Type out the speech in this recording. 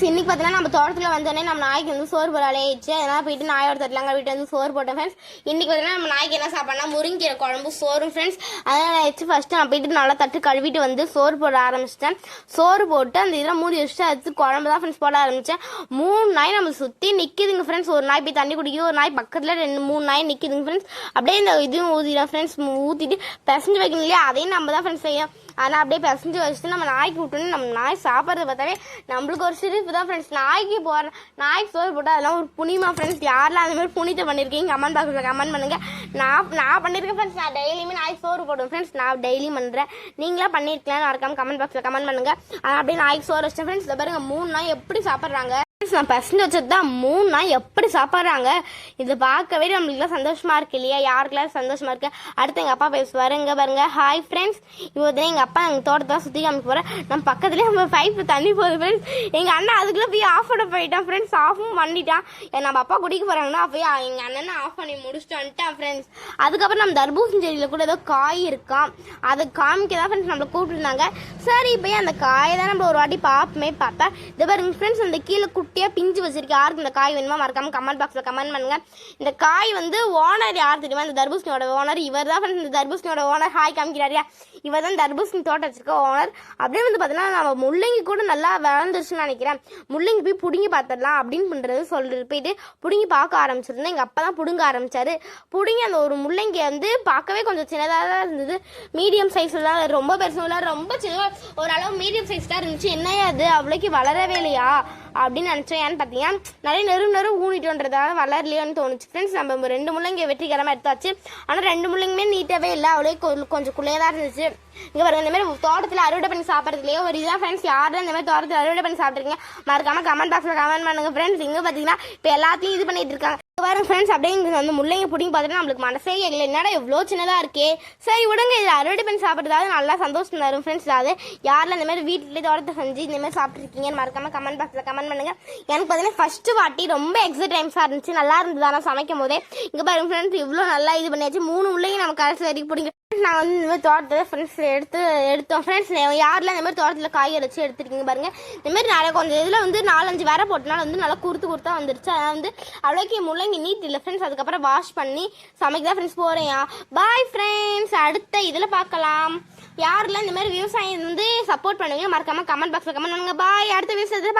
Friends இன்னைக்கு பார்த்தீங்கன்னா நம்ம தோட்டத்தில் வந்தோடனே நம்ம நாய்க்கு வந்து சோறு போட ஆயிடுச்சு அதனால் போயிட்டு நாயோட தட்டலாங்க வீட்டில் வந்து சோறு போட்டேன் ஃப்ரெண்ட்ஸ் இன்னைக்கு பார்த்தீங்கன்னா நம்ம நாய்க்கு என்ன சாப்பாடுனா முருங்கீரை குழம்பு சோறும் ஃப்ரெண்ட்ஸ் அதனால் ஆயிடுச்சு. ஃபஸ்ட்டு நான் போயிட்டு நல்லா தட்டு கழுவிட்டு வந்து சோறு போட ஆரம்பிச்சிட்டேன். சோறு போட்டு அந்த இதில் மூடி வச்சுட்டு அடுத்து குழம்பு தான் ஃப்ரெண்ட்ஸ் போட ஆரம்பித்தேன் மூணு நாய் நம்ம சுற்றி நிற்கிதுங்க ஃப்ரெண்ட்ஸ் ஒரு நாய் போய் தண்ணி குடிக்குது ஒரு நாய் பக்கத்தில் ரெண்டு மூணு நாய் நிற்கிதுங்க ஃப்ரெண்ட்ஸ் அப்படியே இந்த இதுவும் ஊற்றிடும் ஃப்ரெண்ட்ஸ் ஊற்றிட்டு பிசைஞ்சு வைக்கணும் இல்லையா? அதையும் நம்ம தான் ஃப்ரெண்ட்ஸ் செய்யும் ஆனால் அப்படியே பிசைஞ்சு வச்சுட்டு நம்ம நாய்க்கு விட்டோன்னு நம்ம நாய் சாப்பிட்றத பார்த்தாலே நம்மளுக்கு ஒரு சிரிப்பு தான் ஃப்ரெண்ட்ஸ் நாய்க்கு போகிற நாய்க்கு சோறு போட்டால் அதெல்லாம் ஒரு புனிமா ஃப்ரெண்ட்ஸ் யாரெல்லாம் அந்த மாதிரி புனித்தை பண்ணியிருக்கீங்க கமெண்ட் பாக்ஸில் கமெண்ட் பண்ணுங்க. நான் நான் பண்ணியிருக்கேன் ஃப்ரெண்ட்ஸ் நான் டெய்லியுமே நாய்க்கு சோறு போடுவேன் ஃப்ரெண்ட்ஸ் நான் டெய்லியும் பண்ணுறேன் நீங்களாம் பண்ணியிருக்கலாம் மறக்காமல் கமெண்ட் பாக்ஸில் கமெண்ட் பண்ணுங்கள் அப்படியே நாய்க்கு சோறு வச்சேன் ஃப்ரெண்ட்ஸ் இதை பாருங்க மூணு நாய் எப்படி சாப்பிட்றாங்க? Friends, நான் பசங்க வச்சது தான் மூணு நாள் எப்படி சாப்பிட்றாங்க? இதை பார்க்கவே நம்மளுக்குலாம் சந்தோஷமா இருக்கு இல்லையா? யாருக்கெல்லாம் சந்தோஷமா இருக்கு? அடுத்து எங்கள் அப்பா பேசுவார். இங்கே பாருங்க. ஹாய் ஃப்ரெண்ட்ஸ் இப்போ எங்கள் அப்பா எங்கள் தோட்டத்தை சுற்றி காமிக்க போகிறேன் நம்ம பக்கத்துலேயே நம்ம பைப் தண்ணி போகுது ஃப்ரெண்ட்ஸ் எங்கள் அண்ணன் அதுக்குள்ளே போய் ஆஃப் பண்ண போயிட்டான் ஃப்ரெண்ட்ஸ் ஆஃபும் பண்ணிட்டான். நம்ம அப்பா குடிக்க போகிறாங்கன்னா போய் எங்கள் அண்ணனை ஆஃப் பண்ணி முடிச்சுட்டு வந்துட்டான் ஃப்ரெண்ட்ஸ் அதுக்கப்புறம் நம்ம தர்பூசணி செடியில் கூட ஏதோ காய் இருக்கான் அதை காமிக்க தான் ஃப்ரெண்ட்ஸ் நம்மளை கூப்பிட்டுருந்தாங்க. சரி போய் அந்த காயை தான் நம்ம ஒரு வாட்டி பார்ப்போமே பார்த்தா இது பாருங்க ஃப்ரெண்ட்ஸ் அந்த கீழே குட்டி குட்டியாக பிஞ்சு வச்சிருக்கு யாருக்கு இந்த காய் வேணுமா மறக்காம கமெண்ட் பாக்ஸில் கமெண்ட் பண்ணுங்க. இந்த காய் வந்து ஓனர் யார் தெரியுமா? இந்த தர்பூசணியோட ஓனர் இவர் தான் இந்த தர்பூசணியோட ஓனர் ஹாய் காமிக்கிறாரியா? இவர் தான் தர்பூசணி தோட்டம் வச்சிருக்க ஓனர் அப்படியே வந்து பார்த்தீங்கன்னா நம்ம முள்ளங்கி கூட நல்லா வளர்ந்துருச்சுன்னு நினைக்கிறேன். முள்ளங்கி போய் பிடுங்கி பார்த்துடலாம் அப்படின்னு பண்ணுறது சொல்லிட்டு போயிட்டு பிடுங்கி பார்க்க ஆரம்பிச்சிருந்தேன். எங்கள் அப்பா தான் பிடுங்க ஆரம்பிச்சாரு. பிடுங்கி அந்த ஒரு முள்ளங்கி வந்து பார்க்கவே கொஞ்சம் சின்னதாக தான் இருந்தது. மீடியம் சைஸில் தான். ரொம்ப பெருசும் இல்லை ரொம்ப சின்ன. ஓரளவு மீடியம் சைஸ் தான் இருந்துச்சு. என்னையா அது அவ்வளோக்கு வளரவே இல்லையா? அப்படின்னு நினச்சோம் ஏன்னு பார்த்தீங்கன்னா நிறைய நெரு நெரு ஊனிட்டோன்றதால வளரலையோன்னு தோணுச்சு. ஃப்ரெண்ட்ஸ் நம்ம ரெண்டு முள்ளங்கி வெற்றிகரமாக எடுத்தாச்சு. ஆனால் ரெண்டு முள்ளங்குமே நீட்டாகவே இல்லை. அவ்வளோ கொஞ்சம் குள்ளையே தான் இருந்துச்சு. இங்கே பாருங்க இந்த மாதிரி தோட்டத்தில் அறுவடை பண்ணி சாப்பிட்றதுலையோ ஒரு இதான் ஃப்ரெண்ட்ஸ் யாரும் இந்த மாதிரி தோட்டத்தில் அறுவடை பண்ணி சாப்பிட்ருக்கீங்க மறக்காம கமெண்ட் பாக்ஸில் கமெண்ட் பண்ணுங்கள் ஃப்ரெண்ட்ஸ் இங்கே பார்த்தீங்கன்னா இப்போ எல்லாத்தையும் இது பண்ணிட்டு இருக்காங்க. பாருங்க ஃப்ரெண்ட்ஸ் அப்படியே இங்கே வந்து முள்ளங்கி பிடிங்கி பார்த்துட்டு நம்மளுக்கு மனசே இல்லை என்னடா இவ்வளோ சின்னதாக இருக்கே? சரி விடுங்க இதில் அறுவடை பண்ணி சாப்பிட்றதாவது நல்லா சந்தோஷம் தரும் ஃப்ரெண்ட்ஸ் அதாவது யாரில் இந்த மாதிரி வீட்டிலே தோட்டத்தை செஞ்சு இந்த மாதிரி சாப்பிட்ருக்கீங்கன்னு மறக்காமல் கமெண்ட் பாக்ஸில் கமெண்ட் பண்ணுங்க. எனக்கு பார்த்தீங்கன்னா ஃபஸ்ட்டு வாட்டி ரொம்ப எக்ஸைட் டைம்ஸாக இருந்துச்சு. நல்லா இருந்தது. ஆனால் சமைக்கும் போதே இங்கே பாருங்க ஃப்ரெண்ட்ஸ் இவ்வளோ நல்லா இது பண்ணியாச்சு. மூணு முள்ளங்கி நம்ம கடைசி வரைக்கும் பிடிங்க நான் வந்து இந்த மாதிரி தோட்டத்தில் ஃப்ரெண்ட்ஸில் எடுத்து எடுத்தோம். ஃப்ரெண்ட்ஸ் யாரெல்லாம் இந்த மாதிரி தோட்டத்தில் காய்கறி வச்சு எடுத்துருக்கீங்க பாருங்க. இந்த மாதிரி நிறைய கொஞ்சம் இதில் வந்து நாலஞ்சு வேற போட்டனால வந்து நல்லா குறுத்து குறுத்தா வந்துருச்சு. அதான் வந்து அவ்வளோக்கு முள்ளங்கி நீட் இல்லை ஃப்ரெண்ட்ஸ் அதுக்கப்புறம் வாஷ் பண்ணி சமைக்க தான் ஃப்ரெண்ட்ஸ் போகிறேன் பாய் ஃப்ரெண்ட்ஸ் அடுத்த இதில் பார்க்கலாம். யாரெல்லாம் இந்த மாதிரி விவசாயம் வந்து சப்போர்ட் பண்ணுவீங்க மறக்காம கமெண்ட் பாக்ஸில் கமெண்ட் பண்ணுங்க. பாய் அடுத்த விவசாயத்தில்